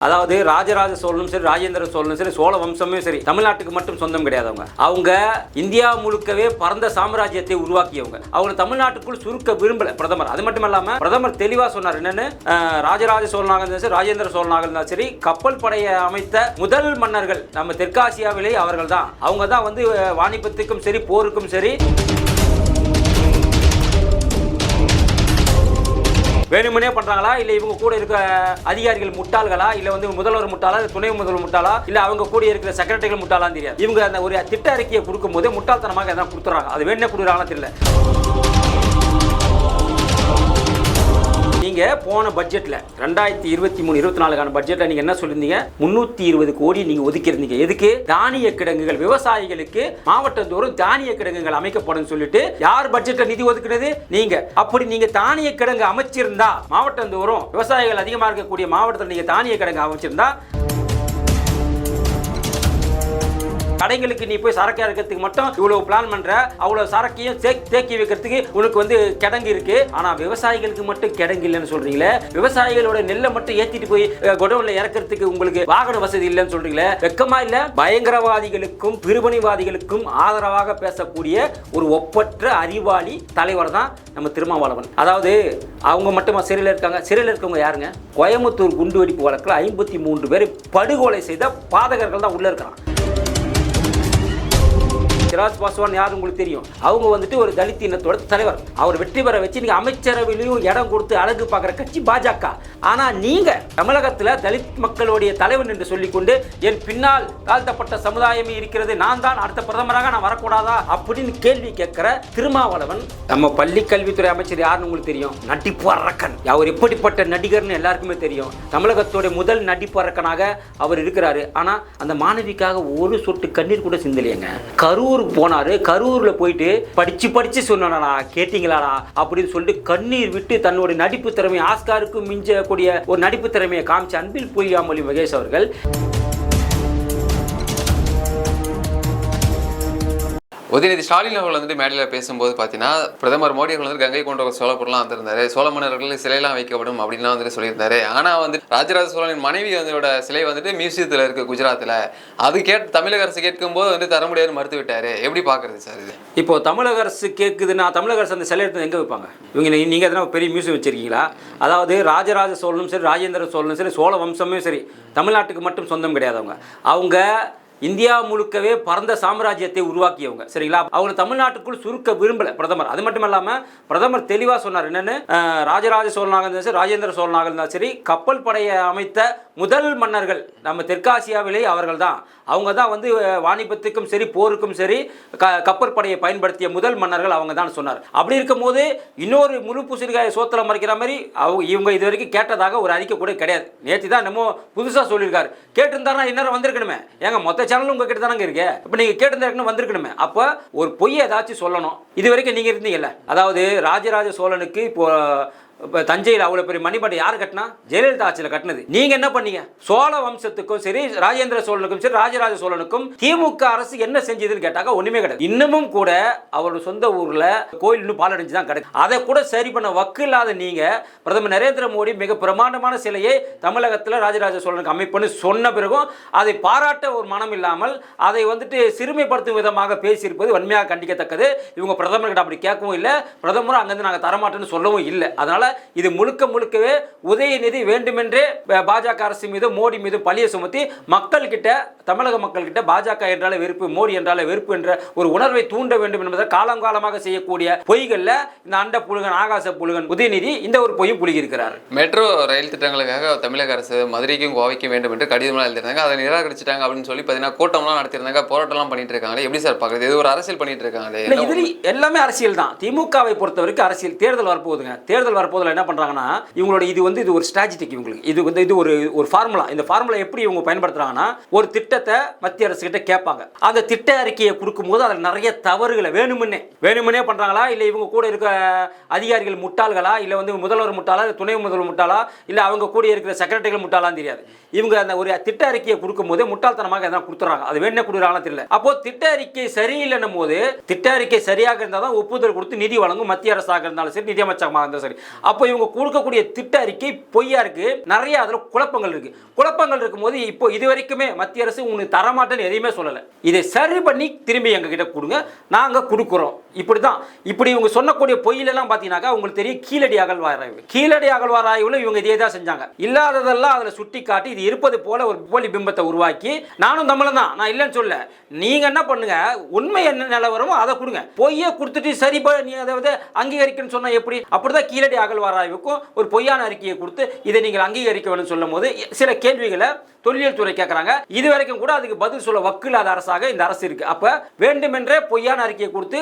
அதாவது ராஜராஜ சோழனும் சரி ராஜேந்திர சோழனும் சரி சோழ வம்சமே சரி தமிழ்நாட்டுக்கு மட்டும் சொந்தம் கிடையாது அவங்க அவங்க இந்தியா முழுக்கவே பரந்த சாம்ராஜ்யத்தை உருவாக்கியவங்க. அவங்க தமிழ்நாட்டுக்குள் சுருக்க விரும்பல பிரதமர். அது மட்டும் இல்லாம பிரதமர் தெளிவா சொன்னார். என்னன்னு? ராஜராஜ சோழனாக இருந்தாலும் சரி ராஜேந்திர சோழனாக இருந்தாலும் சரி கப்பல் படையை அமைத்த முதல் மன்னர்கள் நம்ம தெற்காசியாவிலே அவர்கள் தான் அவங்க தான் வந்து வாணிபத்துக்கும் சரி போருக்கும் சரி வேணுமனே பண்றாங்களா? இல்ல இவங்க கூட இருக்க அதிகாரிகள் முட்டாள்களா? இல்ல வந்து முதல்வர் முட்டாளா? துணை முதல்வர் முட்டாளா? இல்ல அவங்க கூட இருக்கிற செக்ரட்டரிகள் முட்டாளான்னு தெரியாது. இவங்க அந்த ஒரு திட்ட அறிக்கையை கொடுக்கும் போதே முட்டாள்தனமாக எதாவது கொடுத்துறாங்க அது வேணே கொடுக்குறாங்களா தெரியல. போன பட்ஜெட்டில் ரெண்டாயிரத்தி இருபத்தி மூணு இருபத்தி நாலுக்கான பட்ஜெட்டில் நீங்கள் என்ன சொல்லியிருந்தீங்க முந்நூற்றி இருபது கோடி நீங்கள் ஒதுக்கியிருந்தீங்க. எதுக்கு? தானிய கிடங்குகள் விவசாயிகளுக்கு மாவட்டந்தோறும் தானிய கிடங்குகள் அமைக்கப்படும் சொல்லிட்டு யார் பட்ஜெட்டில் நிதி ஒதுக்குனது? நீங்கள் அப்படி நீங்கள் தானிய கிடங்கு அமைச்சிருந்தா மாவட்டந்தோறும் விவசாயிகள் அதிகமாக இருக்கக்கூடிய மாவட்டத்தில் நீங்கள் தானிய கிடங்கு அமைச்சிருந்தா கடைகளுக்கு நீ போய் சரக்கு இறக்கிறதுக்கு மட்டும் இவ்வளவு பிளான் பண்ற? அவ்வளவு சரக்கையும் தேக்கி வைக்கிறதுக்கு உனக்கு வந்து கிடங்கு இருக்கு. ஆனா விவசாயிகளுக்கு மட்டும் கிடங்கு இல்லைன்னு சொல்றீங்களே? விவசாயிகளோட நெல்லை மட்டும் ஏத்திட்டு போய் குடவுன்ல இறக்கிறதுக்கு உங்களுக்கு வாகன வசதி இல்லைன்னு சொல்றீங்களே? வெக்கமா இல்ல? பயங்கரவாதிகளுக்கும் பிரிவினைவாதிகளுக்கும் ஆதரவாக பேசக்கூடிய ஒரு ஒப்பற்ற அறிவாளி தலைவர் தான் நம்ம திருமாவளவன். அதாவது அவங்க மட்டுமா சிறையில் இருக்காங்க? சிறையில் இருக்கவங்க யாருங்க? கோயம்புத்தூர் குண்டு வெடிப்பு வழக்கில் ஐம்பத்தி மூன்று பேரை படுகொலை செய்த பாதகர்கள் தான் உள்ள இருக்கிறான் சிராஜ் பாஸ்வான் யார் உங்களுக்கு தெரியும்? அவங்க வந்துட்டு ஒரு தலித் இனத்தோட தலைவர். அவர் வெற்றி பெற வச்சு நீங்க அமைச்சரவையிலையும் இடம் கொடுத்து அழகு பார்க்குற கட்சி பாஜக. ஆனா நீங்க தமிழகத்துல தலித் மக்களுடைய தலைவன் என்று சொல்லிக்கொண்டு என் பின்னால் தாழ்த்தப்பட்ட சமுதாயமே இருக்கிறது. நான் தான் அடுத்த பிரதமராக நான் வரக்கூடாதா அப்படின்னு கேள்வி கேட்கிற திருமாவளவன். நம்ம பள்ளி கல்வித்துறை அமைச்சர் யாருன்னு உங்களுக்கு தெரியும்? நடிப்பு அரக்கன். அவர் எப்படிப்பட்ட நடிகர்னு எல்லாருக்குமே தெரியும். தமிழகத்துடைய முதல் நடிப்பு அரக்கனாக அவர் இருக்கிறாரு. ஆனா அந்த மாணவிக்காக ஒரு சொட்டு கண்ணீர் கூட சிந்தலையங்க. கரூர் போனாரு கரூர்ல போயிட்டு படிச்சு படிச்சு சொன்னாடா கேட்டீங்களாடா அப்படின்னு சொல்லிட்டு கண்ணீர் விட்டு தன்னுடைய நடிப்பு திறமை ஆஸ்காருக்கு மிஞ்சக்கூடிய ஒரு நடிப்பு திறமையை காமிச்ச அன்பில் பொய்யாமொழி மகேஷ் அவர்கள். உதயநிதி ஸ்டாலின் அவர்கள் வந்துட்டு மேடையில் பேசும்போது பார்த்தீங்கன்னா பிரதமர் மோடி அவர்கள் வந்து கங்கை கொண்ட சோழபுரம்லாம் வந்திருந்தாரு. சோழ மன்னர்கள் சிலையெல்லாம் வைக்கப்படும் அப்படின்லாம் வந்துட்டு சொல்லியிருந்தாரு. ஆனால் வந்து ராஜராஜ சோழனின் மனைவி வந்தோட சிலை வந்துட்டு மியூசியத்தில் இருக்கு குஜராத்தில் அது கேட் தமிழக அரசு கேட்கும்போது வந்து தர முடியாது மறுத்து விட்டாரு. எப்படி பார்க்குறது சார் இது? இப்போ தமிழக அரசு கேட்குதுன்னா தமிழக அரசு அந்த சிலை எடுத்து எங்கே வைப்பாங்க? இவங்க நீங்கள் எதனா பெரிய மியூசியம் வச்சிருக்கீங்களா? அதாவது ராஜராஜ சோழனும் சரி ராஜேந்திர சோழனும் சரி சோழ வம்சமும் சரி தமிழ்நாட்டுக்கு மட்டும் சொந்தம் கிடையாது அவங்க அவங்க இந்தியா முழுக்கவே பரந்த சாம்ராஜ்யத்தை உருவாக்கியவங்க. சரிங்களா? அவங்க தமிழ்நாட்டுக்குள் சுருக்க விரும்பல பிரதமர். அது மட்டும் இல்லாம பிரதமர் தெளிவா சொன்னார். என்னன்னு? ராஜராஜ சோழனாக இருந்தாலும் சரி ராஜேந்திர சோழனாக இருந்தாலும் சரி கப்பல் படையை அமைத்த முதல் மன்னர்கள் நம்ம தெற்காசியாவிலே அவர்கள் தான் அவங்க தான் வந்து வாணிபத்துக்கும் சரி போருக்கும் சரி க கப்பற்படையை பயன்படுத்திய முதல் மன்னர்கள் அவங்க தான் சொன்னார். அப்படி இருக்கும்போது இன்னொரு முழு புசிறுகாய சோத்திரம் மறைக்கிற மாதிரி அவங்க இவங்க இது வரைக்கும் கேட்டதாக ஒரு அறிக்கை கூட கிடையாது. நேற்று தான் என்னமோ புதுசாக சொல்லியிருக்காரு. கேட்டிருந்தாருன்னா இன்னும் வந்திருக்கணுமே. ஏங்க மொத்த சேனலும் உங்கள் கிட்ட தானங்க இருக்கு? இப்போ நீங்கள் கேட்டிருந்தாருக்குன்னு வந்திருக்கணுமே. அப்போ ஒரு பொய்யை ஏதாச்சும் சொல்லணும். இது வரைக்கும் நீங்கள் இருந்தீங்கல்ல? அதாவது ராஜராஜ சோழனுக்கு இப்போ இப்போ தஞ்சையில் அவ்வளோ பெரிய மணிமண்டை யார் கட்டினா? ஜெயலலிதா ஆட்சியில் கட்டினது. நீங்கள் என்ன பண்ணீங்க? சோழ வம்சத்துக்கும் சரி ராஜேந்திர சோழனுக்கும் சரி ராஜராஜ சோழனுக்கும் திமுக அரசு என்ன செஞ்சதுன்னு கேட்டாக்க ஒன்றுமே கிடையாது. இன்னமும் கூட அவரோட சொந்த ஊரில் கோயில் இன்னும் பாலடைஞ்சு தான் கிடைக்கும் அதை கூட சரி பண்ண வக்கு இல்லாத நீங்கள் பிரதமர் நரேந்திர மோடி மிக பிரமாண்டமான சிலையை தமிழகத்தில் ராஜராஜ சோழனுக்கு அமைப்புன்னு சொன்ன பிறகும் அதை பாராட்ட ஒரு மனம் இல்லாமல் அதை வந்துட்டு சிறுமைப்படுத்தும் விதமாக பேசியிருப்பது வன்மையாக கண்டிக்கத்தக்கது. இவங்க பிரதமர்கிட்ட அப்படி கேட்கவும் இல்லை. பிரதமரும் அங்கேருந்து நாங்கள் தரமாட்டோன்னு சொல்லவும் இல்லை. அதனால் இது முழுக்க முழுக்கவே உதயநிதி வேண்டுமென்றே பாஜக அரசு மீது மோடி மீது பழிய சுமத்தி மக்கள்கிட்ட தமிழக மக்கள்கிட்ட பாஜக என்றாலே வெறுப்பு மோடி என்றாலே வெறுப்பு என்ற ஒரு உணர்வை தூண்ட வேண்டும் என்பதை காலங்காலமாக செய்யக்கூடிய பொய்களில் இந்த அண்ட புழுகன் ஆகாச புழுகன் உதயநிதி இந்த ஒரு பொய்யும் புழுகியிருக்கிறார். மெட்ரோ ரயில் திட்டங்களுக்காக தமிழக அரசு மதுரைக்கும் கோவைக்கும் வேண்டும் என்று கடிதம்லாம் எழுதிருந்தாங்க அதை நிராகரிச்சிட்டாங்க அப்படின்னு சொல்லி பார்த்தீங்கன்னா கூட்டம்லாம் நடத்திருந்தாங்க போராட்டம்லாம் பண்ணிட்டு இருக்காங்களே எப்படி சார் பார்க்குறது? இது ஒரு அரசியல் பண்ணிட்டு இருக்காங்களே என்ன இதில் எல்லாமே அரசியல் தான் திமுகவை பொறுத்த வரைக்கும் அரசியல் தேர்தல் வரப்போகுதுங்க. தேர்தல் வரப்போதில் என்ன பண்ணுறாங்கன்னா இவங்களோட இது வந்து இது ஒரு ஸ்ட்ராட்டஜிக் இவங்களுக்கு. இது வந்து இது ஒரு ஒரு ஃபார்முலா இந்த ஃபார்முலா எப்படி இவங்க பயன்படுத்துறாங்கன்னா ஒரு திட்டத்தை மத்திய அரசு கிட்ட கேட்பாங்க. அந்த திட்ட அறிக்கையை கொடுக்கும்போது அதில் நிறைய தவறுகளை வேணுமுன்னே வேணுமுன்னே பண்ணுறாங்களா இல்லை இவங்க கூட இருக்க அதிகாரிகள் முட்டாள்களா? இல்லை வந்து முதல்வர் முட்டாளா? துணை முதல்வர் முட்டாளா? இல்லை அவங்க கூட இருக்கிற செக்ரட்டரிகள் முட்டாளான்னு தெரியாது. இவங்க அந்த ஒரு திட்ட அறிக்கையை கொடுக்கும்போது முட்டாள்தனமாக எதனா கொடுத்துறாங்க அது வேணே கொடுக்குறாங்களா தெரியல. அப்போ திட்ட அறிக்கை சரியில்லைன்னும் போது திட்ட அறிக்கை சரியாக இருந்தால் தான் ஒப்புதல் கொடுத்து நிதி வழங்கும் மத்திய அரசாக இருந்தாலும் சரி நிதியமைச்சகமாக இருந்தாலும் சரி. அப்போ இவங்க கொடுக்கக்கூடிய திட்ட அறிக்கை பொய்யா இருக்கு. நிறைய அதில் குழப்பங்கள் இருக்கு. குழப்பங்கள் இருக்கும்போது இப்போ இது வரைக்குமே மத்திய அரசு உங்களுக்கு தரமாட்டேன்னு எதையுமே சொல்லலை. இதை சரி பண்ணி திரும்பி எங்ககிட்ட கொடுங்க. நாங்கள் கொடுக்குறோம். இப்படி தான் இப்படி இவங்க சொன்னக்கூடிய பொய்யிலெல்லாம் பார்த்தீங்கன்னாக்கா உங்களுக்கு தெரியும் கீழடி அகழ்வாராய்வு. கீழடி அகழ்வாராய்வில் இவங்க இதே தான் செஞ்சாங்க. இல்லாததெல்லாம் அதில் சுட்டி காட்டி இது இருப்பது போல ஒரு போலி பிம்பத்தை உருவாக்கி நானும் தமிழன் தான். நான் இல்லைன்னு சொல்ல நீங்க என்ன பண்ணுங்க? உண்மை என்ன நிலவரமோ அதை கொடுங்க. பொய்யை கொடுத்துட்டு சரி நீ அதை வந்து அங்கீகரிக்கணும்னு சொன்னா எப்படி? அப்படிதான் கீழடி அகழ்வாராய்வுக்கும் ஒரு பொய்யான அறிக்கையை கொடுத்து இதை நீங்கள் அங்கீகரிக்க வேண்டும் சொல்லும் போது சில கேள்விகளை தொல்லியல் துறை கேட்குறாங்க. இது வரைக்கும் கூட அதுக்கு பதில் சொல்ல வக்கில்லாத அரசாக இந்த அரசு இருக்கு. அப்ப வேண்டுமென்றே பொய்யான அறிக்கையை கொடுத்து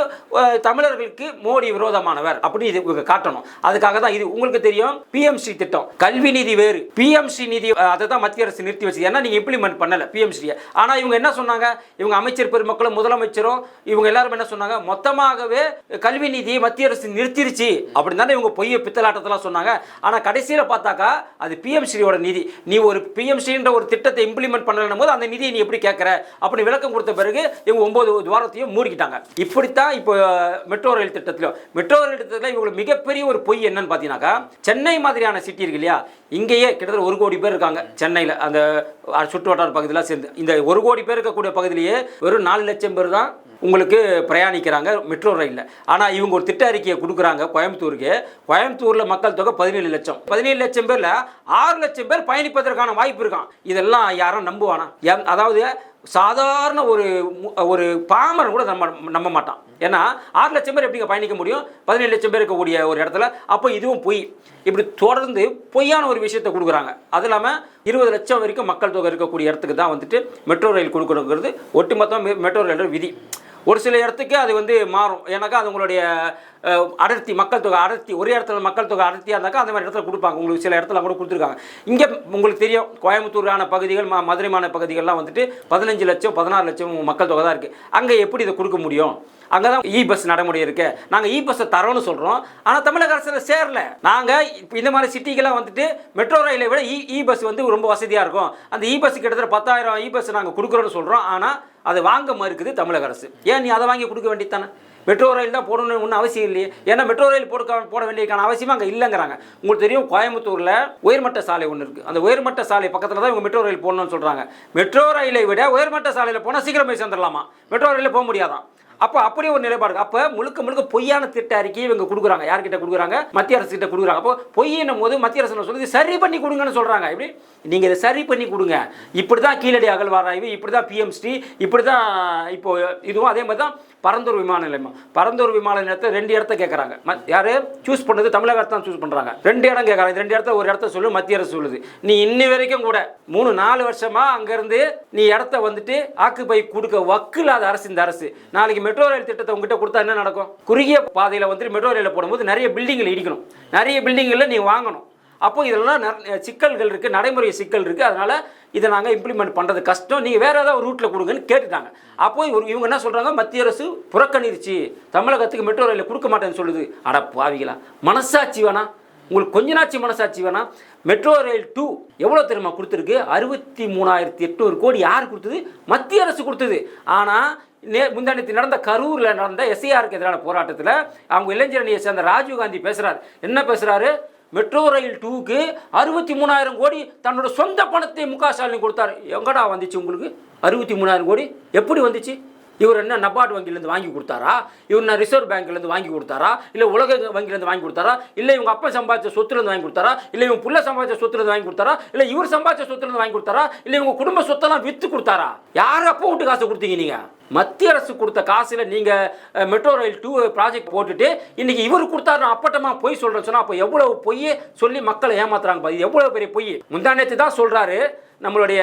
தமிழர்களுக்கு மோடி விரோதமானவர் அப்படின்னு இது காட்டணும். அதுக்காக தான் இது உங்களுக்கு தெரியும். பிஎம்சி திட்டம். கல்வி நிதி வேறு. பிஎம்சி நிதி அதை தான் மத்திய அரசு நிறுத்தி வச்சு ஏன்னா நீங்க இம்ப்ளிமெண்ட் பண்ணல பிஎம்சியை ஆனா இவங்க என்ன சொன்னாங்க? இவங்க அமைச்சர் பெருமக்களும் முதலமைச்சரும் இவங்க எல்லாரும் என்ன சொன்னாங்க? மொத்தமாகவே கல்வி நிதியை மத்திய அரசு நிறுத்திருச்சு. அப்படின்னு தானே இவங்க பொய்ய பித்தலாட்டத்தெல்லாம் சொன்னாங்க. ஆனா கடைசியில பார்த்தாக்கா அது பிஎம்சியோட நிதி. நீ ஒரு பிஎம்சின்ற ஒரு திட்டத்தை இம்ப்ளிமெண்ட் பண்ணலன்னும் போது அந்த நிதியை நீ எப்படி கேட்குற? அப்படின்னு விளக்கம் கொடுத்த பிறகு இவங்க ஒம்பது துவாரத்தையும் மூடிக்கிட்டாங்க. இப்படித்தான் இப்போ மெட்ரோ ரயில் திட்டத்திலும் மெட்ரோ ரயில் திட்டத்தில் இவங்களுக்கு மிகப்பெரிய ஒரு பொய் என்னன்னு பார்த்தீங்கன்னாக்கா சென்னை மாதிரியான சிட்டி இருக்கு இல்லையா? இங்கேயே கிட்டத்தட்ட ஒரு கோடி பேர் இருக்காங்க சென்னையில் அந்த சுற்று வட்டார பகுதியெலாம் சேர்ந்து. இந்த ஒரு கோடி பேர் இருக்கக்கூடிய பகுதியிலேயே வெறும் நாலு லட்சம் பேர் தான் உங்களுக்கு பிரயாணிக்கிறாங்க மெட்ரோ ரயிலில் ஆனால் இவங்க ஒரு திட்ட அறிக்கையை கொடுக்குறாங்க கோயம்புத்தூருக்கு. கோயம்புத்தூரில் மக்கள் தொகை பதினேழு லட்சம். பதினேழு லட்சம் பேரில் ஆறு லட்சம் பேர் பயணிப்பதற்கான வாய்ப்பு இருக்கான். இதெல்லாம் யாரும் நம்புவானா? எம்- அதாவது சாதாரண ஒரு ஒரு பாமரன் கூட நம்ம நம்ப மாட்டான். ஏன்னா ஆறு லட்சம் பேர் எப்படிங்க பயணிக்க முடியும்? பதினேழு லட்சம் பேர் இருக்கக்கூடிய ஒரு இடத்துல. அப்போ இதுவும் பொய். இப்படி தொடர்ந்து பொய்யான ஒரு விஷயத்தை கொடுக்குறாங்க. அது இல்லாமல் இருபது லட்சம் வரைக்கும் மக்கள் தொகை இருக்கக்கூடிய இடத்துக்கு தான் வந்துட்டு மெட்ரோ ரயில் கொடுக்கணுங்கிறது ஒட்டுமொத்தம் மெட்ரோ ரயில் விதி. ஒரு சில இடத்துக்கு அது வந்து மாறும். ஏன்னாக்கா அது உங்களுடைய அடர்த்தி மக்கள் தொகை அடர்த்தி ஒரே இடத்துல மக்கள் தொகை அடர்த்தியாக இருந்தாக்கா அந்த மாதிரி இடத்துல கொடுப்பாங்க. உங்களுக்கு சில இடத்துல கூட கொடுத்துருக்காங்க. இங்கே உங்களுக்கு தெரியும் கோயம்புத்தூரான பகுதிகள் ம மதுரைமான பகுதிகள்லாம் வந்துட்டு பதினஞ்சு லட்சம் பதினாறு லட்சம் மக்கள் தொகை தான் இருக்குது அங்கே எப்படி இதை கொடுக்க முடியும்? அங்கே தான் இ பஸ் நடைமுறை இருக்கு. நாங்கள் இ பஸ்ஸை தரோன்னு சொல்கிறோம் ஆனால் தமிழக அரசில் சேரல. நாங்கள் இப்போ இந்த மாதிரி சிட்டிக்கெல்லாம் வந்துட்டு மெட்ரோ ரயிலை விட இ இ பஸ் வந்து ரொம்ப வசதியாக இருக்கும். அந்த இ பஸ் கிட்டத்தட்ட பத்தாயிரம் இ பஸ் நாங்கள் கொடுக்குறோன்னு சொல்கிறோம் ஆனால் அதை வாங்க மறுக்குது தமிழக அரசு. ஏன் நீ அதை வாங்கி கொடுக்க வேண்டியதானே மெட்ரோ ரயில் தான் போடணும்னு ஒன்றும் அவசியம் இல்லையே. ஏன்னா மெட்ரோ ரயில் போட போட வேண்டியதுக்கான அவசியம் அங்கே இல்லைங்கிறாங்க. உங்களுக்கு தெரியும் கோயம்புத்தூரில் உயர்மட்ட சாலை ஒன்று இருக்குது அந்த உயர்மட்ட சாலை பக்கத்தில் தான் இவங்க மெட்ரோ ரயில் போடணும்னு சொல்கிறாங்க மெட்ரோ ரயிலை விட உயர்மட்ட சாலையில் போனால் சீக்கிரம் போய் சேர்ந்துடலாமா? மெட்ரோ ரயிலில் போக முடியாதான் அப்போ அப்படியே ஒரு நிலைப்பாடு அப்போ முழுக்க முழுக்க பொய்யான திட்ட அறிக்கையை இவங்க கொடுக்குறாங்க. யார்கிட்ட கொடுக்குறாங்க? மத்திய அரசு கிட்ட கொடுக்குறாங்க. அப்போ பொய்யினும் போது மத்திய அரசு என்ன சொல்லுது? சரி பண்ணி கொடுங்கன்னு சொல்கிறாங்க இப்படி நீங்கள் இதை சரி பண்ணி கொடுங்க. இப்படி தான் கீழடி அகழ்வாராய்வு இப்படி தான் பிஎம்ஸ்டி இப்படி தான் இப்போ இதுவும் அதே மாதிரி தான் பரந்தூர் விமான நிலையம். பரந்தூர் விமான நிலையத்தை ரெண்டு இடத்த கேட்குறாங்க யார்? சூஸ் பண்ணது தமிழக அரசு தான் சூஸ் பண்ணுறாங்க ரெண்டு இடம் கேட்குறாங்க இந்த ரெண்டு இடத்த ஒரு இடத்த சொல்லு மத்திய அரசு சொல்லுது. நீ இன்னி வரைக்கும் கூட மூணு நாலு வருஷமாக அங்கேருந்து நீ இடத்த வந்துட்டு ஆக்குப்பை கொடுக்க வக்கில்லாத அரசு இந்த அரசு. நாளைக்கு மெட்ரோ ரயில் திட்டத்தை உங்ககிட்ட கொடுத்தா என்ன நடக்கும்? குறுகிய பாதையில் வந்துட்டு மெட்ரோ ரயிலில் போடும்போது நிறைய பில்டிங்கில் இடிக்கணும். நிறைய பில்டிங்கில் நீ வாங்கணும். அப்போ இதெல்லாம் சிக்கல்கள் இருக்குது நடைமுறை சிக்கல் இருக்குது அதனால் இதை நாங்கள் இம்ப்ளிமெண்ட் பண்ணுறது கஷ்டம். நீங்கள் வேறு ஏதாவது ரூட்டில் கொடுங்கன்னு கேட்டுட்டாங்க. அப்போ இவர் இவங்க என்ன சொல்கிறாங்க மத்திய அரசு புறக்கணிருச்சு. தமிழகத்துக்கு மெட்ரோ ரயிலில் கொடுக்க மாட்டேன்னு சொல்லுது. அட பாவிகளா. மனசாட்சி வேணா. உங்களுக்கு கொஞ்ச நாச்சு மனசாட்சி வேணா. மெட்ரோ ரயில் டூ எவ்வளோ தெரியுமா கொடுத்துருக்கு? அறுபத்தி மூணாயிரத்தி எட்நூறு கோடி யார் கொடுத்தது? மத்திய அரசு கொடுத்தது. ஆனால் நே முந்தானத்து நடந்த கரூரில் நடந்த எஸ்ஐஆருக்கு எதிரான போராட்டத்தில் அவங்க இளைஞர் அணியை சேர்ந்த ராஜீவ் காந்தி பேசுகிறார் என்ன பேசுகிறாரு மெட்ரோ ரயில் டூக்கு அறுபத்தி மூணாயிரம் கோடி தன்னோட சொந்த பணத்தை முக ஸ்டாலின் கொடுத்தாரு. எங்கடா வந்துச்சு உங்களுக்கு? அறுபத்தி மூணாயிரம் கோடி? எப்படி வந்துச்சு? இவர் என்ன நபார்டு வங்கியிலேருந்து வாங்கி கொடுத்தாரா? இவர் என்ன ரிசர்வ் பேங்க்லேருந்து வாங்கி கொடுத்தாரா? இல்லை உலக வங்கியிலேருந்து வாங்கி கொடுத்தாரா? இல்லை இவங்க அப்பா சம்பாதிச்ச சொத்துலேருந்து வாங்கி கொடுத்தாரா? இல்லை இவங்க புள்ள சம்பாதிச்ச சொத்துலேருந்து வாங்கி கொடுத்தாரா? இல்லை இவர் சம்பாதிச்ச சொத்துலேருந்து வாங்கி கொடுத்தாரா? இல்லை இவங்க குடும்ப சொத்தெல்லாம் விற்று கொடுத்தாரா? யார் அப்போ விட்டு காசு கொடுத்தீங்க நீங்கள் மத்திய அரசு கொடுத்த காசில் நீங்கள் மெட்ரோ ரயில் டூ ப்ராஜெக்ட் போட்டுட்டு இன்னைக்கு இவர் கொடுத்தாரு நான் அப்பட்டமா பொய் சொல்கிறேன் சொன்னால் அப்போ எவ்வளோ பொய்யே சொல்லி மக்களை ஏமாத்துறாங்க பாதி எவ்வளோ பெரிய பொய்? முந்தானத்து தான் சொல்கிறாரு நம்மளுடைய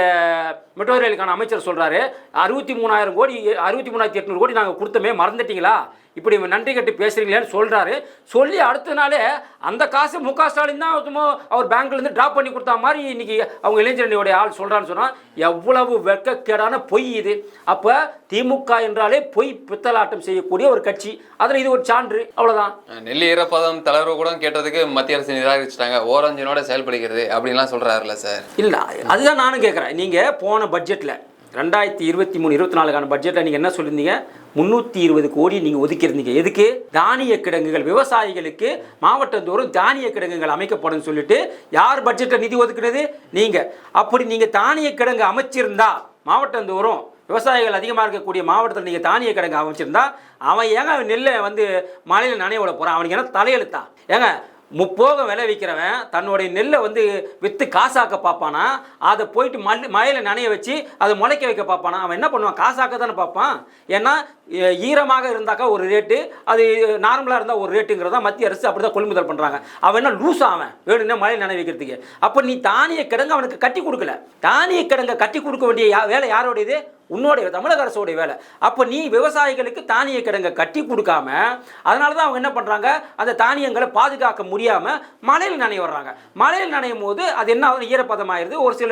மெட்ரோ ரயிலுக்கான அமைச்சர் சொல்றாரு அறுபத்தி மூணாயிரம் கோடி அறுபத்தி மூணாயிரத்தி எட்நூறு கோடி நாங்கள் கொடுத்தோமே மறந்துட்டீங்களா? இப்படி நன்றி கட்டி பேசுறீங்களேன்னு சொல்றாரு. சொல்லி அடுத்த நாளே அந்த காசு மு க ஸ்டாலின் தான் அவர் பேங்க்ல இருந்து டிராப் பண்ணி கொடுத்தா மாதிரி இன்னைக்கு அவங்க இளைஞரணியோடைய ஆள் சொல்றான்னு சொன்னா எவ்வளவு வெட்கக்கேடான பொய் இது. அப்ப திமுக என்றாலே பொய் பித்தலாட்டம் செய்யக்கூடிய ஒரு கட்சி. அதுல இது ஒரு சான்று. அவ்வளவுதான். நெல் ஈரப்பதம் தளர்வு கூட கேட்டதுக்கு மத்திய அரசு நிராகரிச்சிட்டாங்க. ஓரஞ்சனோட செயல்படுகிறது அப்படின்லாம் சொல்றாருல்ல சார். இல்லை அதுதான் நானும் கேட்குறேன் நீங்கள் போன பட்ஜெட்டில் ரெண்டாயிரத்தி இருபத்தி மூணு இருபத்தி நாலுக்கான பட்ஜெட்டில் நீங்கள் என்ன சொல்லியிருந்தீங்க? முந்நூற்றி இருபது கோடி நீங்கள் ஒதுக்கியிருந்தீங்க. எதுக்கு? தானிய கிடங்குகள். விவசாயிகளுக்கு மாவட்டந்தோறும் தானிய கிடங்குகள் அமைக்கப்படும் சொல்லிட்டு யார் பட்ஜெட்டில் நிதி ஒதுக்குனது? நீங்கள் அப்படி நீங்கள் தானிய கிடங்கு அமைச்சிருந்தா மாவட்டந்தோறும் விவசாயிகள் அதிகமாக இருக்கக்கூடிய மாவட்டத்தில் நீங்கள் தானிய கிடங்கு அமைச்சிருந்தா அவன் ஏங்க நெல்லை வந்து மழையில் நனைய விட போகிறான் அவனுக்கு என்ன தலையெழுத்தா? ஏங்க முப்போகம் விளைவிக்கிறவன் தன்னுடைய நெல்லை வந்து விற்று காசாக்க பார்ப்பானா? அதை போயிட்டு மல் மழையில் நனைய வச்சு அதை முளைக்க வைக்க பார்ப்பானா? அவன் என்ன பண்ணுவான்? காசாக்க தானே பார்ப்பான். ஏன்னா ஈரமாக இருந்தாக்கா ஒரு ரேட்டு அது நார்மலாக இருந்தால் ஒரு ரேட்டுங்கிறதா மத்திய அரசு அப்படி தான் கொள்முதல் பண்ணுறாங்க அவன் என்ன லூஸ் அவன்? வேணும்னா மழையில் நனைய வைக்கிறதுக்கு. அப்போ நீ தானிய கிடங்கு அவனுக்கு கட்டி கொடுக்கல. தானிய கிடங்கை கட்டி கொடுக்க வேண்டிய யா- வேலை யாரோடையது? உன்னோடைய தமிழக அரசோடைய வேலை. அப்போ நீ விவசாயிகளுக்கு தானிய கிடங்க கட்டி கொடுக்காம அதனால தான் அவங்க என்ன பண்ணுறாங்க அந்த தானியங்களை பாதுகாக்க முடியாமல் மழையில் நனைய வர்றாங்க. மழையில் நனையும் போது அது என்ன ஆகுது? ஈரப்பதமாயிருது. ஒரு சில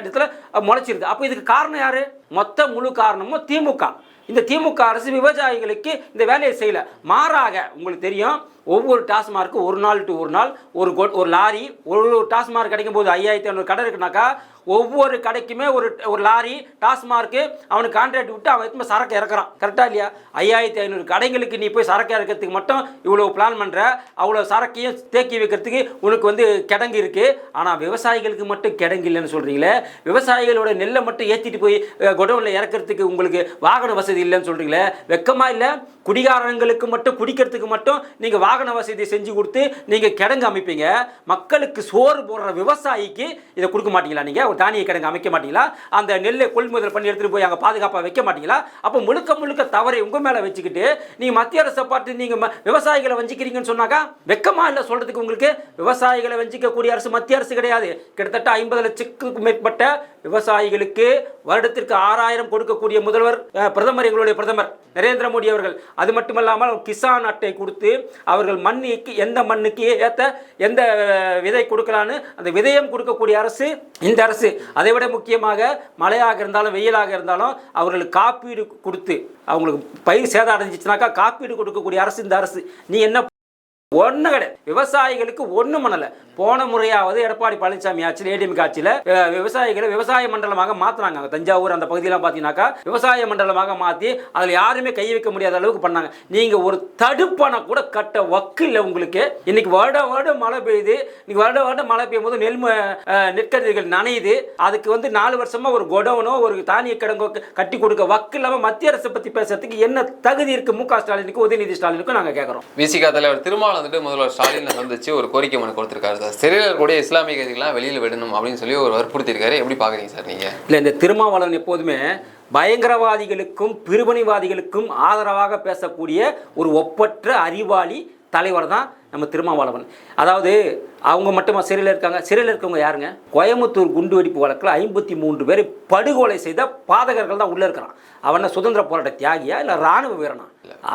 இடத்துல முளைச்சிருது. அப்போ இதுக்கு காரணம் யார்? மொத்த முழு காரணமும் திமுக. இந்த திமுக அரசு விவசாயிகளுக்கு இந்த வேலையை செய்யலை. மாறாக உங்களுக்கு தெரியும் ஒவ்வொரு டாஸ்மார்க்கு ஒரு நாள் டு ஒரு நாள் ஒரு கொ- ஒரு லாரி ஒரு ஒரு டாஸ்மார்க் கிடைக்கும் போது ஐயாயிரத்தி ஐநூறு கடை இருக்குனாக்கா ஒவ்வொரு கடைக்குமே ஒரு ஒரு லாரி டாஸ்மார்க்கு அவனுக்கு கான்ட்ராக்ட் விட்டு அவன் எத்தனை சரக்கு இறக்குறான். கரெக்டாக இல்லையா? ஐயாயிரத்தி ஐநூறு கடைங்களுக்கு நீ போய் சரக்கு இறக்கிறதுக்கு மட்டும் இவ்வளோ பிளான் பண்ணுற அவ்வளோ சரக்கையும் தேக்கி வைக்கிறதுக்கு உனக்கு வந்து கிடங்கு இருக்குது ஆனால் விவசாயிகளுக்கு மட்டும் கிடங்கு இல்லைன்னு சொல்கிறீங்களே விவசாயிகளோட நெல்லை மட்டும் ஏற்றிட்டு போய் குடவுனில் இறக்கிறதுக்கு உங்களுக்கு வாகன வசதி இல்லைன்னு சொல்கிறீங்களே வெக்கமாக இல்லை? குடிகாரங்களுக்கு மட்டும் குடிக்கிறதுக்கு மட்டும் நீங்கள் வாகன வசதி செஞ்சு கொடுத்து நீங்கள் கிடங்கு அமைப்பீங்க. மக்களுக்கு சோறு போடுற விவசாயிக்கு இதை கொடுக்க மாட்டீங்களா நீங்கள் ஒரு தானிய கிடங்கு அமைக்க மாட்டீங்களா? அந்த நெல்லை கொள்முதல் பண்ணி எடுத்துகிட்டு போய் அங்கே பாதுகாப்பாக வைக்க மாட்டீங்களா? அப்போ முழுக்க முழுக்க தவறை உங்கள் மேலே வச்சுக்கிட்டு நீங்கள் மத்திய அரசை பார்த்து நீங்கள் விவசாயிகளை வஞ்சிக்கிறீங்கன்னு சொன்னாக்கா வெக்கமா இல்லை சொல்கிறதுக்கு உங்களுக்கு? விவசாயிகளை வஞ்சிக்கக்கூடிய அரசு மத்திய அரசு கிடையாது. கிட்டத்தட்ட ஐம்பது லட்சத்துக்கும் மேற்பட்ட விவசாயிகளுக்கு வருடத்திற்கு ஆறாயிரம் கொடுக்கக்கூடிய முதல்வர் பிரதமர் எங்களுடைய பிரதமர் நரேந்திர மோடி அவர்கள். அது மட்டுமல்லாமல் கிசான் அட்டை கொடுத்து அவர் அவர்கள் மண்ணுக்கு எந்த மண்ணுக்கு ஏற்ற எந்த விதை கொடுக்கலான்னு அந்த விதயம் கொடுக்கக்கூடிய அரசு இந்த அரசு அதை விட முக்கியமாக மழையாக இருந்தாலும் வெயிலாக இருந்தாலும் அவர்களுக்கு காப்பீடு கொடுத்து அவங்களுக்கு பயிர் சேதம் அடைஞ்சிச்சுனாக்கா காப்பீடு கொடுக்கக்கூடிய அரசு இந்த அரசு. நீ என்ன ஒன்றும் கிடையாது. விவசாயிகளுக்கு ஒன்றும் பண்ணலை. போன முறையாவது எடப்பாடி பழனிசாமி ஆட்சியில் ஏடிஎம் ஆட்சியில் விவசாயிகளை விவசாய மண்டலமாக மாற்றினாங்க தஞ்சாவூர் அந்த பகுதியெல்லாம் பார்த்தீங்கன்னாக்கா விவசாய மண்டலமாக மாற்றி அதில் யாருமே கை வைக்க முடியாத அளவுக்கு பண்ணாங்க. நீங்கள் ஒரு தடுப்பணை கூட கட்ட வக்கு இல்லை உங்களுக்கு. இன்னைக்கு வருட வருடம் மழை பெய்யுது. இன்னைக்கு வருட வருடம் மழை பெய்யும் போது நெல் ம- நெற்கதிர்கள் நனையுது. அதுக்கு வந்து நாலு வருஷமாக ஒரு கொடவனோ ஒரு தானிய கிடங்கோ கட்டி கொடுக்க வக்கு இல்லாமல் மத்திய அரசை பற்றி பேசுறதுக்கு என்ன தகுதி இருக்கு? மு க ஸ்டாலினுக்கு உதயநிதி ஸ்டாலினுக்கும் நாங்கள் கேட்குறோம் விசிகா தலைவர் திருமாவளவன் வந்துட்டு முதல்வர் ஸ்டாலினை சந்திச்சு ஒரு கோரிக்கை மனு கொடுத்திருக்காரு சார். சிறையில் இருக்கக்கூடிய இஸ்லாமிய கைதிகள்லாம் வெளியில் விடணும் அப்படின்னு சொல்லி ஒரு வற்புறுத்திருக்காரு எப்படி பாக்குறீங்க சார் நீங்க? இல்லை இந்த திருமாவளவன் எப்போதுமே பயங்கரவாதிகளுக்கும் பிரிவினைவாதிகளுக்கும் ஆதரவாக பேசக்கூடிய ஒரு ஒப்பற்ற அறிவாளி தலைவர் தான் நம்ம திருமாவளவன். அதாவது அவங்க மட்டுமா சிறையில் இருக்காங்க? சிறையில் இருக்கவங்க யாருங்க? கோயம்புத்தூர் குண்டு வெடிப்பு வழக்கில் ஐம்பத்தி மூன்று பேர் படுகொலை செய்த பாதகர்கள் தான் உள்ளே இருக்கிறான். அவன் சுதந்திர போராட்ட தியாகியா? இல்லை ராணுவ வீரனா?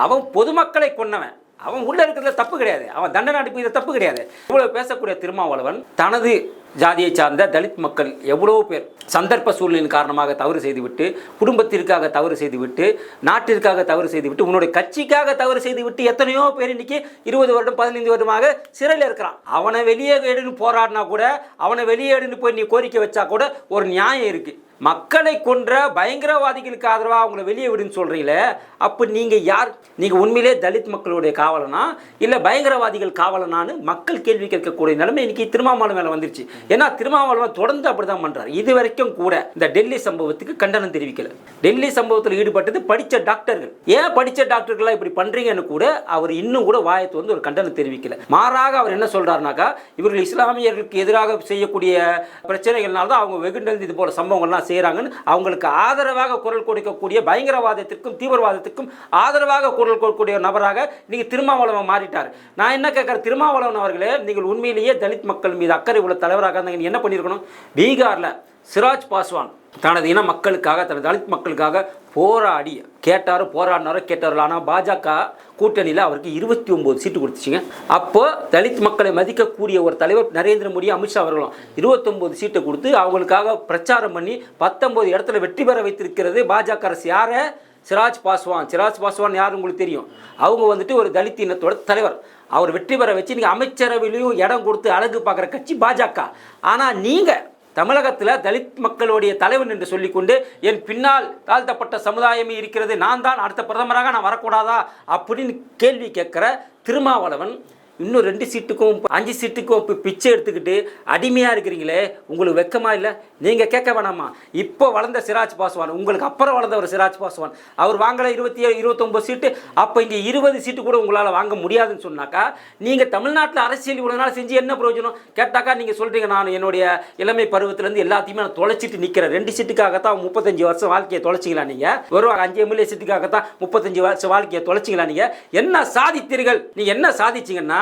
அவன் பொதுமக்களை கொன்னவன். அவன் உள்ள இருக்கிறதுல தப்பு கிடையாது. அவன் தண்டனை அனுப்பியது தப்பு கிடையாது. இவ்வளோ பேசக்கூடிய திருமாவளவன் தனது ஜாதியை சார்ந்த தலித் மக்கள் எவ்வளோ பேர் சந்தர்ப்ப சூழலின் காரணமாக தவறு செய்துவிட்டு குடும்பத்திற்காக தவறு செய்துவிட்டு நாட்டிற்காக தவறு செய்துவிட்டு உன்னுடைய கட்சிக்காக தவறு செய்துவிட்டு எத்தனையோ பேர் இன்னைக்கு இருபது வருடம் பதினைந்து வருடமாக சிறையில் இருக்கிறான். அவனை வெளியே எடுன்னு போராடினா கூட அவனை வெளியே எடுன்னு போய் நீ கோரிக்கை வச்சா கூட ஒரு நியாயம் இருக்குது மக்களை கொன்ற பயங்கரவாதிகளுக்கு ஆதரவாக அவங்கள வெளியே விடுன்னு சொல்கிறீங்களே அப்போ நீங்கள் யார்? நீங்கள் உண்மையிலே தலித் மக்களுடைய காவலனா? இல்லை பயங்கரவாதிகள் காவலனான்னு மக்கள் கேள்வி கேட்கக்கூடிய நிலைமை இன்னைக்கு திருமாவளவன் மேலே வந்துருச்சு. ஏன்னா திருமாவளவன் தொடர்ந்து அப்படிதான் பண்ணுறார் இது வரைக்கும் கூட இந்த டெல்லி சம்பவத்துக்கு கண்டனம் தெரிவிக்கல. டெல்லி சம்பவத்தில் ஈடுபட்டது படித்த டாக்டர்கள். ஏன் படித்த டாக்டர்கள்லாம் இப்படி பண்ணுறீங்கன்னு கூட அவர் இன்னும் கூட வாயத்து வந்து ஒரு கண்டனம் தெரிவிக்கல. மாறாக அவர் என்ன சொல்கிறாருனாக்கா இவர்கள் இஸ்லாமியர்களுக்கு எதிராக செய்யக்கூடிய பிரச்சனைகள்னால தான் அவங்க வெகுண்டது இது போல சம்பவங்கள்லாம் செய்கிறாங்கன்னு அவங்களுக்கு ஆதரவாக குரல் கொடுக்கக்கூடிய பயங்கரவாதத்திற்கும் தீவிரவாதத்திற்கும் ஆதரவாக குரல் கொடுக்கக்கூடிய நபராக நீங்கள் திருமாவளவன் மாறிட்டார். நான் என்ன கேட்குறேன்? திருமாவளவன் அவர்களே நீங்கள் உண்மையிலேயே தலித் மக்கள் மீது அக்கறை உள்ள தலைவராக இருந்தாங்க நீங்க என்ன பண்ணியிருக்கணும்? பீகாரில் சிராஜ் பாஸ்வான் தனது இன மக்களுக்காக தனது தலித் மக்களுக்காக போராடி கேட்டாரோ போராடினாரோ கேட்டாரோ ஆனால் பாஜக கூட்டணியில் அவருக்கு இருபத்தி ஒம்பது சீட்டு கொடுத்துச்சிங்க. அப்போது தலித் மக்களை மதிக்கக்கூடிய ஒரு தலைவர் நரேந்திர மோடி அமித்ஷா அவர்களும் இருபத்தொம்போது சீட்டை கொடுத்து அவங்களுக்காக பிரச்சாரம் பண்ணி பத்தொம்போது இடத்துல வெற்றி பெற வைத்திருக்கிறது பாஜக அரசு. யாரை? சிராஜ் பாஸ்வான். சிராஜ் பாஸ்வான் யார் உங்களுக்கு தெரியும். அவங்க வந்துட்டு ஒரு தலித் இனத்தோட தலைவர். அவர் வெற்றி பெற வச்சு நீங்கள் அமைச்சரவையிலையும் இடம் கொடுத்து அழகு பார்க்குற கட்சி பாஜக. ஆனால் நீங்கள் தமிழகத்தில் தலித் மக்களுடைய தலைவன் என்று சொல்லிக்கொண்டு என் பின்னால் தாழ்த்தப்பட்ட சமுதாயமே இருக்கிறது. நான் தான் அடுத்த பிரதமராக நான் வரக்கூடாதா? அப்படின்னு கேள்வி கேட்குற திருமாவளவன் இன்னும் ரெண்டு சீட்டுக்கும் அஞ்சு சீட்டுக்கும் இப்போ பிச்சை எடுத்துக்கிட்டு அடிமையாக இருக்கிறீங்களே உங்களுக்கு வெக்கமாக இல்லை? நீங்கள் கேட்க வேணாமா? இப்போ வளர்ந்த சிராஜ் பாஸ்வான் உங்களுக்கு அப்புறம் வளர்ந்தவர் சிராஜ் பாஸ்வான். அவர் வாங்கலை இருபத்தி ஏழு இருபத்தொம்பது சீட்டு அப்போ இங்கே இருபது சீட்டு கூட உங்களால் வாங்க முடியாதுன்னு சொன்னாக்கா நீங்கள் தமிழ்நாட்டில் அரசியல் இவ்வளோ நாள் செஞ்சு என்ன பிரயோஜனம்? கேட்டாக்கா நீங்கள் சொல்கிறீங்க நான் என்னுடைய இளமை பருவத்திலேருந்து எல்லாத்தையுமே நான் தொலைச்சிட்டு நிற்கிறேன் ரெண்டு சீட்டுக்காகத்தான் முப்பத்தஞ்சு வருஷம் வாழ்க்கையை தொலைச்சிங்களா நீங்கள் வெறும் அஞ்சு எம்எல்ஏ சீட்டுக்காகத்தான் முப்பத்தஞ்சு வருஷம் வாழ்க்கையை தொலைச்சிங்களா நீங்கள் என்ன சாதித்தீர்கள்? நீங்கள் என்ன சாதிச்சீங்கன்னா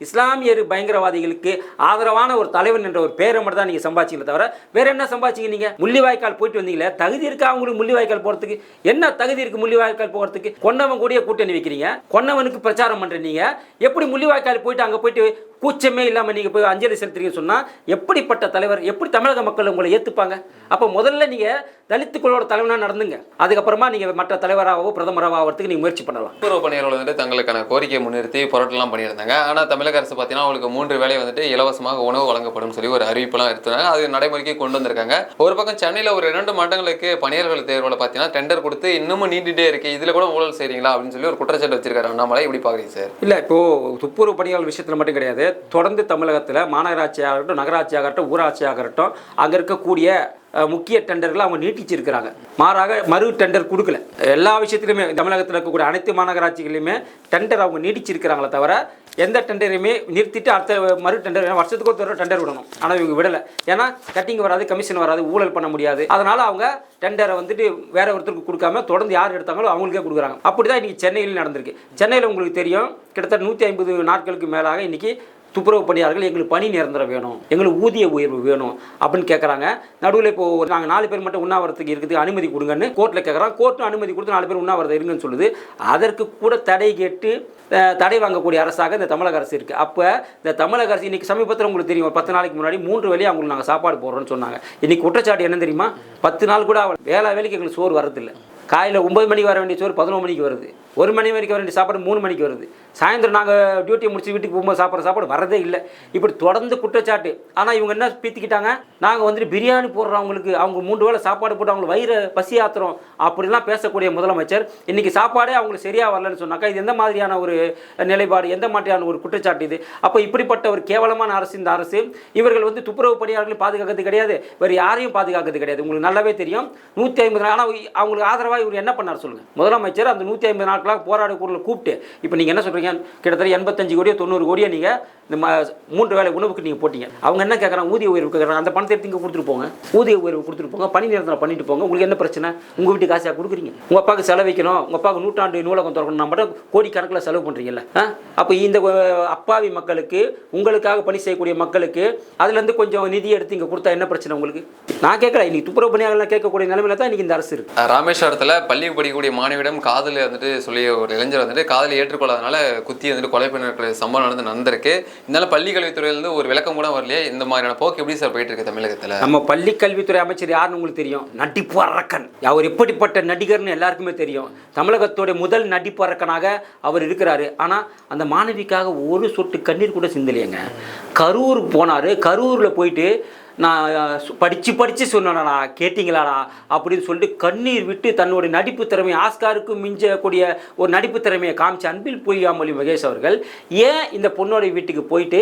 இஸ்லாமியர் பயங்கரவாதிகளுக்கு ஆதரவான ஒரு தலைவன் என்ற ஒரு பேரை மட்டும் தான் நீங்கள் சம்பாதிச்சிங்களே தவிர வேற என்ன சம்பாதிச்சீங்க நீங்கள் முள்ளிவாய்க்கால் போயிட்டு வந்தீங்களே தகுதி இருக்கா அவங்களுக்கு முள்ளிவாய்க்கால் போகிறதுக்கு என்ன தகுதி இருக்கு முள்ளிவாய்க்கால் போகிறதுக்கு கொன்னவன் கூடிய கூட்டணி வைக்கிறீங்க கொன்னவனுக்கு பிரச்சாரம் பண்ணுறீங்க நீங்கள் எப்படி முள்ளிவாய்க்கால் போயிட்டு அங்கே போயிட்டு கூச்சமே இல்லாமல் நீங்கள் போய் அஞ்சலி செலுத்துறீங்கன்னு சொன்னால் எப்படிப்பட்ட தலைவர் எப்படி தமிழக மக்கள் உங்களை ஏற்றுப்பாங்க அப்போ முதல்ல நீங்கள் தலித்துக்களோட தலைவனாக நடந்துங்க. அதுக்கப்புறமா நீங்கள் மற்ற தலைவராகவோ பிரதமராகவோ ஆகிறதுக்கு நீங்கள் முயற்சி பண்ணலாம். துப்புரவு பணியாளர்கள் தங்களுக்கான கோரிக்கையை முன்னிறுத்தி போராட்டம்லாம் பண்ணியிருந்தாங்க. ஆனால் தமிழ் தமிழக அரசு பார்த்தீங்கன்னா அவங்களுக்கு மூன்று வேலை வந்துட்டு இலவசமாக உணவு வழங்கப்படும் சொல்லி ஒரு அறிவிப்பெல்லாம் எடுத்தாங்க அது நடைமுறைக்கு கொண்டு வந்திருக்காங்க. ஒரு பக்கம் சென்னையில் ஒரு இரண்டு மண்டங்களுக்கு பணியாளர்கள் தேர்வில் பார்த்தீங்கன்னா டெண்டர் கொடுத்து இன்னமும் நீண்டுட்டே இருக்கு. இதில் கூட ஊழல் செய்றீங்களா? அப்படின்னு சொல்லி ஒரு குற்றச்சாட்டு வச்சிருக்காரு அண்ணாமலை. எப்படி பார்க்குறீங்க சார்? இல்லை இப்போ துப்புரவு பணியாளர் விஷயத்தில் மட்டும் கிடையாது. தொடர்ந்து தமிழகத்தில் மாநகராட்சியாகட்டும் நகராட்சியாகட்டும் ஊராட்சியாகட்டும் அங்கே இருக்கக்கூடிய முக்கிய டெண்டர்களை அவங்க நீட்டிச்சிருக்கிறாங்க. மாறாக மறு டெண்டர் கொடுக்கல. எல்லா விஷயத்துலையுமே தமிழகத்தில் இருக்கக்கூடிய அனைத்து மாநகராட்சிகளையுமே டெண்டர் அவங்க நீட்டிச்சிருக்கிறாங்களே தவிர எந்த டெண்டரையுமே நிறுத்திட்டு அடுத்த மறு டெண்டர் வருஷத்துக்கு ஒரு தடவை டெண்டர் விடணும். ஆனால் இவங்க விடலை. ஏன்னா கட்டிங் வராது கமிஷன் வராது ஊழல் பண்ண முடியாது. அதனால அவங்க டெண்டரை வந்துட்டு வேற ஒருத்தருக்கு கொடுக்காம தொடர்ந்து யார் எடுத்தாங்களோ அவங்களுக்கே கொடுக்குறாங்க. அப்படி தான் இன்றைக்கி சென்னையில் நடந்திருக்கு. சென்னையில் உங்களுக்கு தெரியும் கிட்டத்தட்ட நூற்றி ஐம்பது நாட்களுக்கு மேலாக இன்றைக்கி துப்புரவு பணியாளர்கள் எங்களுக்கு பணி நிரந்தரம் வேணும் எங்களுக்கு ஊதிய உயர்வு வேணும் அப்படின்னு கேட்குறாங்க நடுவில் இப்போ நாங்கள் நாலு பேர் மட்டும் உண்ணாவிரத்துக்கு இருக்குது அனுமதி கொடுங்கன்னு கோர்ட்டில் கேட்குறாங்க கோர்ட்டும் அனுமதி கொடுத்து நாலு பேர் உண்ணாவிரதம் இருங்கன்னு சொல்லுது. அதற்கு கூட தடை கேட்டு தடை வாங்கக்கூடிய அரசாக இந்த தமிழக அரசு இருக்குது அப்போ இந்த தமிழக அரசு இன்றைக்கி சமீபத்தில் உங்களுக்கு தெரியும் ஒரு பத்து நாளைக்கு முன்னாடி மூன்று வேலையை அவங்களுக்கு நாங்கள் சாப்பாடு போடுறோம்னு சொன்னாங்க. இன்றைக்கி குற்றச்சாட்டு என்ன தெரியுமா? பத்து நாள் கூட வேலை வேலைக்கு எங்களுக்கு சோறு வரதில்லை காலையில் ஒம்பது மணிக்கு வர வேண்டிய சோறு பதினொரு மணிக்கு வருது. ஒரு மணி வரைக்கும் வர வேண்டிய சாப்பாடு மூணு மணிக்கு வருது. சாயந்தரம் நாங்கள் டியூட்டி முடிச்சு வீட்டுக்கு போகும்போது சாப்பிட்ற சாப்பாடு வரதே இல்லை. இப்படி தொடர்ந்து குற்றச்சாட்டு. ஆனால் இவங்க என்ன பீத்திக்கிட்டாங்க? நாங்கள் வந்துட்டு பிரியாணி போடுறோம் அவங்களுக்கு அவங்க மூன்று வேளை சாப்பாடு போட்டு அவங்களுக்கு வயிறு பசி ஆத்துறோம் அப்படிலாம் பேசக்கூடிய முதலமைச்சர் இன்றைக்கி சாப்பாடே அவங்களுக்கு சரியாக வரலன்னு சொன்னாக்கா இது எந்த மாதிரியான ஒரு நிலைப்பாடு எந்த மாதிரியான ஒரு குற்றச்சாட்டு இது? அப்போ இப்படிப்பட்ட ஒரு கேவலமான அரசு இந்த அரசு இவர்கள் வந்து துப்புரவு பணியாளர்கள் பாதுகாக்கிறது கிடையாது. வேறு யாரையும் பாதுகாக்கிறது கிடையாது. உங்களுக்கு நல்லாவே தெரியும். நூற்றி ஐம்பது ஆனால் அவங்களுக்கு ஆதரவாக இவர் என்ன பண்ணார் சொல்லுங்கள் முதலமைச்சர் அந்த நூற்றி ஐம்பது நாட்களாக போராட குரலை கூப்பிட்டு இப்போ நீங்கள் என்ன சொல்கிறீங்க கிட்டத்தட்ட எண்பத்தஞ்சு கோடியோ தொண்ணூறு கோடியோ நீங்கள் இந்த மூன்று வேலை உணவுக்கு நீங்கள் போட்டீங்க. அவங்க என்ன கேட்குறாங்க ஊதிய உயர்வு கேட்குறாங்க அந்த பணத்தை எடுத்து இங்கே கொடுத்துட்டு போங்க. ஊதிய உயர்வு கொடுத்துட்டு போங்க. பணி நிரந்தரம் பண்ணிட்டு போங்க. உங்களுக்கு என்ன பிரச்சனை? உங்கள் வீட்டு காசாக கொடுக்குறீங்க? உங்கள் அப்பாவுக்கு செலவிக்கணும் உங்கள் அப்பாவுக்கு நூற்றாண்டு நூலகம் திறக்கணும் மட்டும் கோடிக்கணக்கில் செலவு பண்ணுறீங்கல்ல ஆ? அப்போ இந்த அப்பாவி மக்களுக்கு உங்களுக்காக பணி செய்யக்கூடிய மக்களுக்கு அதுலேருந்து கொஞ்சம் நிதி எடுத்து இங்கே கொடுத்தா என்ன பிரச்சனை உங்களுக்கு? நான் கேட்கல இன்னைக்கு துப்புரவு பணியாளர்கள் கேட்கக்கூடிய நிலைமையில தான் இன்னைக்கு இந்த அரசு இருக்கு. ராமேஸ்வரத்தில் ராமேஸ்வரத்தில் பள்ளி படிக்கக்கூடிய மாணவியிடம் காதல் வந்துட்டு சொல்லிய ஒரு இளைஞர் வந்துட்டு காதலை ஏற்றுக்கொள்ளாதனால குத்தி வந்துட்டு கொலை பண்ண சம்பவம் நடந்து நடந்திருக்கு. இதனால பள்ளி கல்வித்துறையிலேருந்து ஒரு விளக்கம் கூட வரலையே. இந்த மாதிரியான போக்கு எப்படி சார் போயிட்டு இருக்கு தமிழகத்தில்? நம்ம பள்ளி கல்வித்துறை அமைச்சர் யாருன்னு உங்களுக்கு தெரியும்? நடிப்பு அரக்கன். அவர் எப்படிப்பட்ட நடிகர்னு எல்லாருக்குமே தெரியும். தமிழகத்துடைய முதல் நடிப்பு அரக்கனாக அவர் இருக்கிறாரு. ஆனால் அந்த மாணவிக்காக ஒரு சொட்டு கண்ணீர் கூட சிந்தலையங்க. கரூர் போனார். கரூரில் போயிட்டு நான் படித்து படித்து சொன்னேனா கேட்டிங்களாடா அப்படின்னு சொல்லிட்டு கண்ணீர் விட்டு தன்னுடைய நடிப்பு திறமை ஆஸ்காருக்கு மிஞ்சக்கூடிய ஒரு நடிப்பு திறமையை காமிச்ச அன்பில் பொய்யாமொழி மகேஷ் அவர்கள் ஏன் இந்த பொண்ணோட வீட்டுக்கு போயிட்டு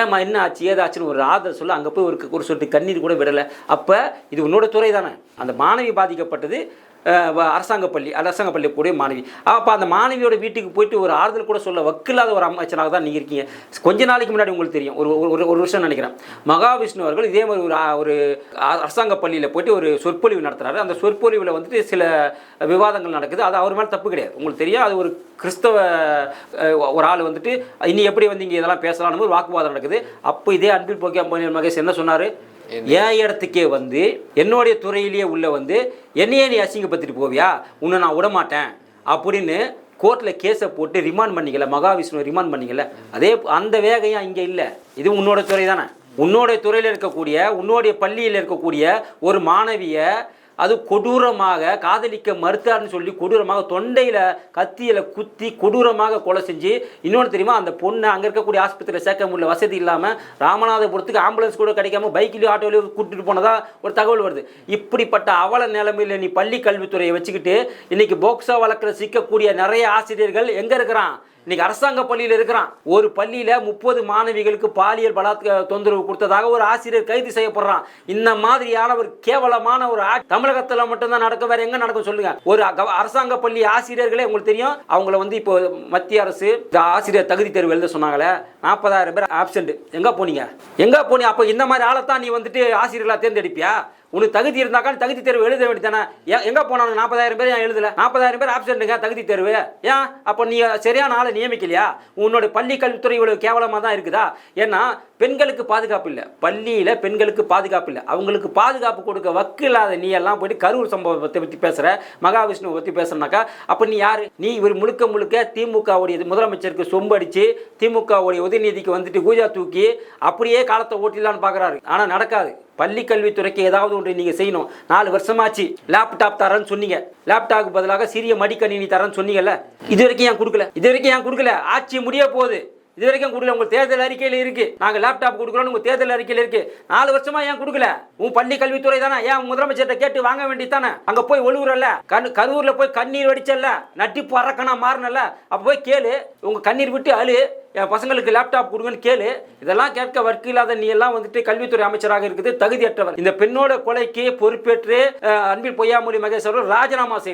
ஏம்மா என்ன ஆச்சு ஏதாச்சுன்னு ஒரு ஆதரவு சொல்ல அங்கே போய் ஒரு ஒரு சொட்டு கண்ணீர் கூட விடலை. அப்போ இது உன்னோட துறை தானே. அந்த மாணவி பாதிக்கப்பட்டது அரசாங்க பள்ளி அரசாங்க பள்ளிக்கூடிய மாணவி. அப்போ அந்த மாணவியோட வீட்டுக்கு போயிட்டு ஒரு ஆறுதல் கூட சொல்ல வக்கில்லாத ஒரு அமைச்சனாக தான் நீங்கள் இருக்கீங்க. கொஞ்ச நாளைக்கு முன்னாடி உங்களுக்கு தெரியும். ஒரு ஒரு- ஒரு ஒரு வருஷம் நினைக்கிறேன். மகாவிஷ்ணு அவர்கள் இதே மாதிரி ஒரு ஒரு அரசாங்க பள்ளியில் போயிட்டு ஒரு சொற்பொழிவு நடத்துறாரு. அந்த சொற்பொழிவில் வந்துட்டு சில விவாதங்கள் நடக்குது. அது அவர் மேலே தப்பு கிடையாது. உங்களுக்கு தெரியும். அது ஒரு கிறிஸ்தவ ஒரு ஆள் வந்துட்டு இனி எப்படி வந்து இங்கே இதெல்லாம் பேசலாம்னு ஒரு வாக்குவாதம் நடக்குது. அப்போ இதே அன்பில் போக்கியா மகேஷ் என்ன சொன்னார்? என் இடத்துக்கே வந்து என்னுடைய துறையிலேயே உள்ள வந்து என்னையே நீ அசிங்கப்படுத்திட்டு போவியா? உன்னை நான் விடமாட்டேன். அப்படின்னு கோர்ட்டில் கேஸை போட்டு ரிமாண்ட் பண்ணிக்கல மகாவிஷ்ணு ரிமாண்ட் பண்ணிக்கல. அதே அந்த வேகையும் இங்கே இல்லை. இது உன்னோட துறை தானே உன்னோடைய துறையில் இருக்கக்கூடிய உன்னுடைய பள்ளியில் இருக்கக்கூடிய ஒரு மாணவியை அது கொடூரமாக காதலிக்க மறுத்தார்னு சொல்லி கொடூரமாக தொண்டையில் கத்தியில் குத்தி கொடூரமாக கொலை செஞ்சு இன்னொன்று தெரியுமா? அந்த பொண்ணை அங்கே இருக்கக்கூடிய ஆஸ்பத்திரியில் சேர்க்க முடியல வசதி இல்லாமல் ராமநாதபுரத்துக்கு ஆம்புலன்ஸ் கூட கிடைக்காம பைக்கிலையும் ஆட்டோலையும் கூட்டிட்டு போனதா ஒரு தகவல் வருது. இப்படிப்பட்ட அவல நிலைமையில் நீ பள்ளி கல்வித்துறையை வச்சுக்கிட்டு இன்றைக்கி போக்சோ வழக்கில் சிக்கக்கூடிய நிறைய ஆசிரியர்கள் எங்கே இருக்கிறான்? இன்னைக்கு அரசாங்க பள்ளியில் இருக்கிறான். ஒரு பள்ளியில் முப்பது மாணவிகளுக்கு பாலியல் பலாத்க தொந்தரவு கொடுத்ததாக ஒரு ஆசிரியர் கைது செய்யப்படுறான். இந்த மாதிரியான ஒரு கேவலமான ஒரு தமிழகத்தில் மட்டும்தான் நடக்க வேற எங்க நடக்கும் சொல்லுங்க. ஒரு அரசாங்க பள்ளி ஆசிரியர்களே உங்களுக்கு தெரியும். அவங்கள வந்து இப்போ மத்திய அரசு ஆசிரியர் தகுதி தேர்வு எழுத சொன்னாங்களே நாற்பதாயிரம் பேர் ஆப்சண்ட் எங்க போனீங்க? எங்க போனீங்க? அப்போ இந்த மாதிரி ஆளைத்தான் நீ வந்துட்டு ஆசிரியர்களாக தேர்ந்தெடுப்பியா? உனக்கு தகுதி இருந்தாக்கா தகுதி தேர்வு எழுத வேண்டியதானே ஏன் எங்க போனாங்க நாற்பதாயிரம் பேர் ஏன் எழுதல? நாற்பதாயிரம் பேர் ஆப்சென்ட்டுங்க தகுதி தேர்வு. ஏன்? அப்போ நீ சரியான ஆளை நியமிக்கலையா? உன்னோட பள்ளி கல்வித்துறை இவ்வளவு கேவலமாக தான் இருக்குதா? ஏன்னா பெண்களுக்கு பாதுகாப்பு இல்லை. பள்ளியில் பெண்களுக்கு பாதுகாப்பு இல்லை. அவங்களுக்கு பாதுகாப்பு கொடுக்க வக்கு இல்லாத நீ எல்லாம் போயிட்டு கரூர் சம்பவத்தை பற்றி பேசுகிற மகாவிஷ்ணுவை பற்றி பேசுறனாக்கா அப்போ நீ யார்? நீ இவர் முழுக்க முழுக்க திமுகவுடைய முதலமைச்சருக்கு சொம்படிச்சு திமுகவுடைய உதயநிதிக்கு வந்துட்டு கூஜா தூக்கி அப்படியே காலத்தை ஓட்டிடலான்னு பார்க்குறாரு ஆனால் நடக்காது. பள்ளி கல்வித்துறைக்கு ஏதாவது ஒன்று நீங்கள் செய்யணும். நாலு வருஷமாச்சு. லேப்டாப் தரேன்னு சொன்னீங்க. லேப்டாப்புக்கு பதிலாக சிறிய மடிக்கணினி தரேன்னு சொன்னீங்கல்ல? இது வரைக்கும் ஏன் கொடுக்கல? இது வரைக்கும் ஏன் கொடுக்கல? ஆட்சி முடிய போகுது. இது வரைக்கும் கொடுக்கல. உங்கள் தேர்தல் அறிக்கையில் இருக்கு. நாங்கள் லேப்டாப் கொடுக்குறோம் உங்கள் தேர்தல் அறிக்கையில் இருக்கு. நாலு வருஷமா ஏன் கொடுக்கல? உன் பள்ளி கல்வித்துறை தானே. ஏன் முதலமைச்சர்கிட்ட கேட்டு வாங்க வேண்டியது தானே? போய் ஒழுகுறல்ல? கண் கரூரில் போய் கண்ணீர் வடிச்சல்ல? நட்டி அரக்கனா மாறினல்ல? அப்போ போய் கேளு. உங்கள் கண்ணீர் விட்டு அழு. என் பசங்களுக்கு லேப்டாப் கொடுங்கன்னு கேளு. இதெல்லாம் கேட்க வர்க்கு இல்லாத நீ எல்லாம் வந்துட்டு கல்வித்துறை அமைச்சராக இருக்குது தகுதியற்றவர் இந்த பெண்ணோட கொலைக்கு பொறுப்பேற்று அன்பில் பொய்யாமொழி மகேஸ்வரர் ராஜினாமா செய்யணும்.